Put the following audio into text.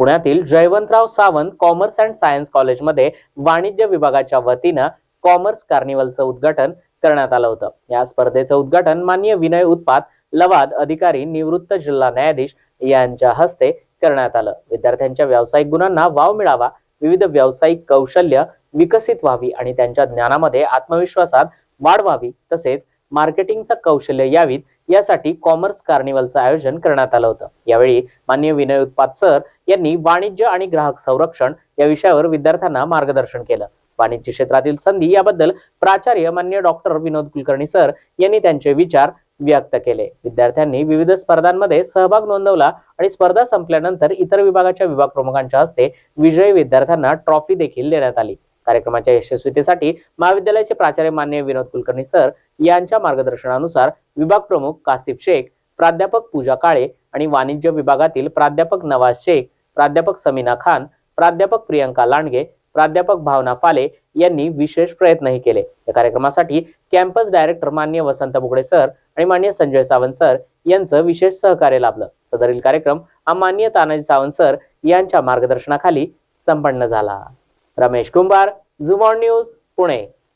पुण्यातील Jaywantrao Sawant commerce and science कॉलेजमध्ये वाणिज्य विभागाच्या वतीनं कॉमर्स कार्निवलचं उद्घाटन करण्यात आलं होतं. या स्पर्धेचं उद्घाटन माननीय विनय उत्पात लवाद अधिकारी निवृत्त जिल्हा न्यायाधीश यांच्या हस्ते करण्यात आलं. विद्यार्थ्यांच्या व्यावसायिक गुणांना वाव मिळावा विविध व्यावसायिक कौशल्य विकसित व्हावी आणि त्यांच्या ज्ञानामध्ये आत्मविश्वासात वाढ व्हावी तसेच मार्केटिंगचं कौशल्य यावीत यासाठी कॉमर्स कार्निवलचं आयोजन करण्यात आलं होतं. यावेळी माननीय विनय उत्पात सर यांनी वाणिज्य आणि ग्राहक संरक्षण या विषयावर विद्यार्थ्यांना मार्गदर्शन केलं. वाणिज्य क्षेत्रातील संधी याबद्दल प्राचार्य मान्य डॉक्टर विनोद कुलकर्णी सर यांनी त्यांचे विचार व्यक्त केले. विद्यार्थ्यांनी विविध स्पर्धांमध्ये सहभाग नोंदवला आणि स्पर्धा संपल्यानंतर इतर विभागाच्या विभाग प्रमुखांच्या हस्ते विजयी विद्यार्थ्यांना ट्रॉफी देखील देण्यात आली. कार्यक्रमाच्या यशस्वीतेसाठी महाविद्यालयाचे प्राचार्य मान्य विनोद कुलकर्णी सर यांच्या मार्गदर्शनानुसार विभाग प्रमुख कासिफ शेख प्राध्यापक पूजा काळे आणि वाणिज्य विभागातील प्राध्यापक नवाज शेख प्राध्यापक समीना खान प्राध्यापक प्रियंका लांडगे प्राध्यापक भावना फाले यांनी विशेष प्रयत्नही केले. या कार्यक्रमासाठी कॅम्पस डायरेक्टर मान्य वसंत बुगडे सर आणि मान्य संजय सावंत सर यांचं विशेष सहकार्य लाभलं. सदरील कार्यक्रम हा मान्य तानाजी सावंत सर यांच्या मार्गदर्शनाखाली संपन्न झाला. रमेश कुंभार झुमॉन न्यूज पुणे.